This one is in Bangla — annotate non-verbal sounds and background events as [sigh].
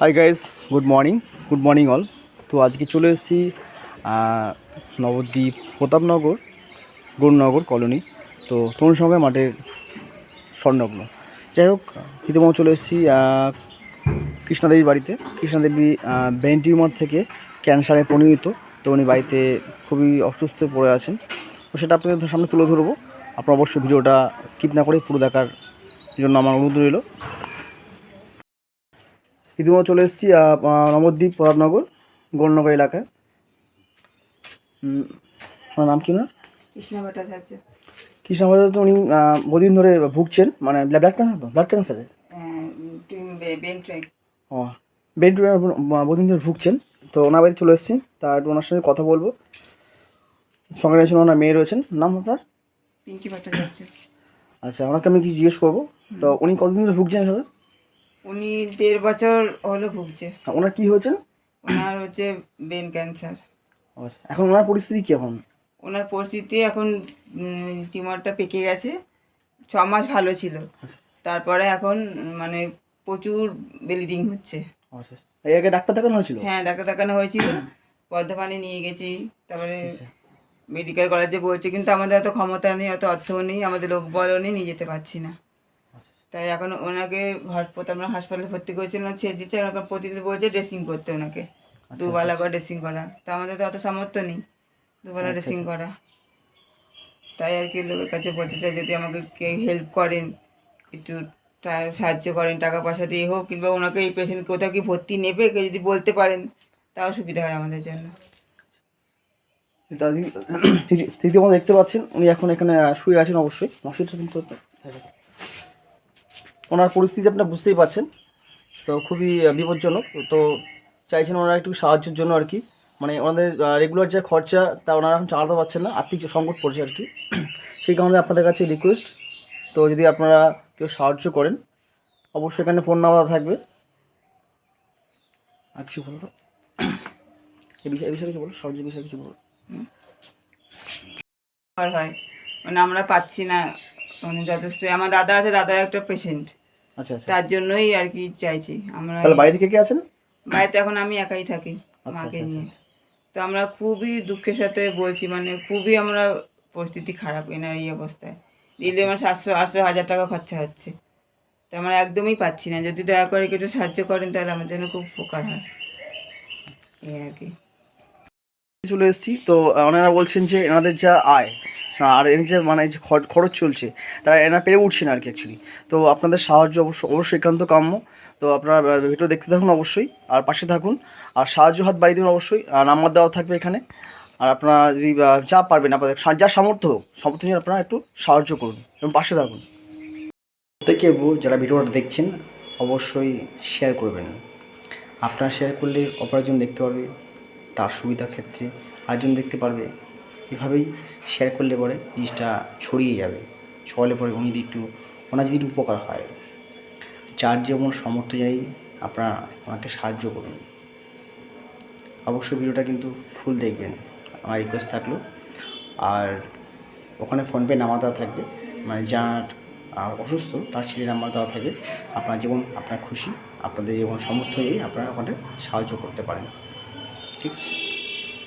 Hi guys good morning good morning all তো আজকে চলে এসেছি নবদ্বীপ প্রতাপনগর, গৌরনগর কলোনি। তো তরুণ সঙ্গে মাঠের স্বর্ণগ্ন যাই হোক, ইতিমধ্যে চলে এসেছি কৃষ্ণাদেবীর বাড়িতে। কৃষ্ণাদেবী ব্রেন টিউমার থেকে ক্যান্সারে পরিণত। তো উনি বাড়িতে খুবই অসুস্থ পড়ে আছেন। তো সেটা আপনাদের সামনে তুলে ধরবো। আপনারা অবশ্যই ভিডিওটা স্কিপ না করে পুরো দেখার জন্য আমার অনুরোধ রইল। ইতিমধ্যে চলে এসেছি নবদ্বীপ প্রতাপনগর গৌরনগর এলাকায়। ওনার নাম কি না কৃষ্ণ ভট্টাচার্য। কৃষ্ণ ভট্টাচার্য উনি বহুদিন ধরে ভুগছেন মানে ব্লাড ক্যান্সার তো? ব্লাড ক্যান্সারে ও বেড বহুদিন ধরে ভুগছেন। তো ওনার বাড়িতে চলে এসেছি তা একটু ওনার সঙ্গে কথা বলব। সঙ্গে রয়েছেন ওনার মেয়ে রয়েছেন নাম আপনার? পিঙ্কি ভট্টাচার্য। আচ্ছা ওনাকে আমি কি জিজ্ঞেস করব। তো উনি কতদিন ধরে ভুগছেন এভাবে? উনি দেড় বছর হলো ভুগছে। ওনার কী হয়েছে? ওনার হচ্ছে ক্যান্সার আচ্ছা এখন ওনার পরিস্থিতি কী এখন? ওনার পরিস্থিতি এখন টিউমারটা পেকে গেছে ছ মাস ভালো ছিল। তারপরে এখন মানে প্রচুর ব্লিডিং হচ্ছে। আচ্ছা এর আগে ডাক্তার দেখানো হয়েছিল? হ্যাঁ ডাক্তার দেখানো হয়েছিল। বর্ধমানে নিয়ে গেছি। তারপরে মেডিকেল কলেজে বলছে কিন্তু আমাদের অত ক্ষমতা নেই অত অর্থও নেই আমাদের লোক বলও নেই নিয়ে যেতে পারছি না। তাই এখন ওনাকে হাসপাতাল আমরা হাসপাতালে ভর্তি করেছিলাম ছেড়ে দিচ্ছে ওনাকে প্রতিদিন বলছে ড্রেসিং করতে ওনাকে। দুবেলা করে ড্রেসিং করা। তা আমাদের তো অত সামর্থ্য নেই দুবেলা ড্রেসিং করা। তাই আর কি লোকের কাছে বলতে চাই যদি আমাকে কে হেল্প করেন একটু সাহায্য করেন টাকা পয়সা দিয়ে হোক কিংবা ওনাকে এই পেশেন্ট কোথাও কি ভর্তি নেবে কেউ যদি বলতে পারেন তাও সুবিধা হয় আমাদের জন্য। তৃতীয় দেখতে পাচ্ছেন উনি এখন এখানে শুয়ে আছেন অবশ্যই। মশিটা কিন্তু ওনার পরিস্থিতি আপনারা বুঝতেই পারছেন। তো খুবই বিপজ্জনক। তো চাইছেন ওনারা একটু সাহায্যের জন্য আর কি। মানে ওনাদের রেগুলার যে খরচা, তা ওনারা এখন চালাতে পারছেন না। আর্থিক সংকট পড়ছে আর কি। [clears throat] সেই কারণে আপনাদের কাছে রিকোয়েস্ট তো যদি আপনারা কেউ সাহায্য করেন, অবশ্যই এখানে ফোন নাম্বার থাকবে। আর কিছু বলো? [clears throat] এই বিষয়ে বিষয়ে কিছু বলো? সাহায্য বিষয়ে কিছু বলো। হয়। মানে আমরা পাচ্ছি না। মানে যথেষ্ট। আমার দাদা আছে দাদা একটা পেশেন্ট আচ্ছা আচ্ছা। তার জন্যই আর কি চাইছি। আমরা তাহলে বাড়ি থেকে কে আছেন? বাড়িতে এখন আমি একাই থাকি আচ্ছা, মাকে আচ্ছা, নিয়ে। তো আমরা খুবই দুঃখের সাথে বলছি মানে খুবই আমরা পরিস্থিতি খারাপ এনার এই অবস্থায়। দিলে আমার সাতশো আটশো হাজার টাকা খরচা হচ্ছে। তো আমরা একদমই পাচ্ছি না। যদি দয়া করে কিছু সাহায্য করেন তাহলে আমার জন্য খুব উপকার হয়। এই আর কি। চলে এসেছি। তো ওনারা বলছেন যে এনাদের যা আয় আর এর যে মানে যে খর- খরচ চলছে, তারা এনারা পেরে উঠছেন আর কি অ্যাকচুয়ালি তো আপনাদের সাহায্য অবশ্য, অবশ্যই একান্ত কাম্য। তো আপনারা ভিডিও দেখতে থাকুন অবশ্যই, আর পাশে থাকুন। আর সাহায্য হাত বাড়িয়ে দেবেন অবশ্যই, আর নাম্বার দেওয়া থাকবে এখানে। আর আপনারা যদি যা পারবেন আপনাদের যা সামর্থ্য হোক, সামর্থ্য নিয়ে আপনারা একটু সাহায্য করুন, এবং পাশে থাকুন। প্রত্যেকে যারা ভিডিওটা দেখছেন, অবশ্যই শেয়ার করবেন। আপনারা শেয়ার করলে অপরজন দেখতে পারবে, তার সুবিধার ক্ষেত্রে। আরেকজন দেখতে পারবে এভাবেই শেয়ার করলে পরে জিনিসটা ছড়িয়ে যাবে। ছড়ালে পরে উনি যদি একটু, ওনার যদি উপকার হয়, যার যেমন সামর্থ্য যাই আপনারা ওনাকে সাহায্য করুন। অবশ্যই ভিডিওটা কিন্তু ফুল দেখবেন, আমার রিকোয়েস্ট থাকল। আর ওখানে ফোনপে নাম্বার দেওয়া থাকবে মানে যার অসুস্থ, তার ছেলে নাম্বার দেওয়া থাকবে। আপনার যেমন, আপনার খুশি, আপনাদের যেমন সামর্থ্য অনুযায়ী আপনারা ওখানে সাহায্য করতে পারেন। ঠিক আছে?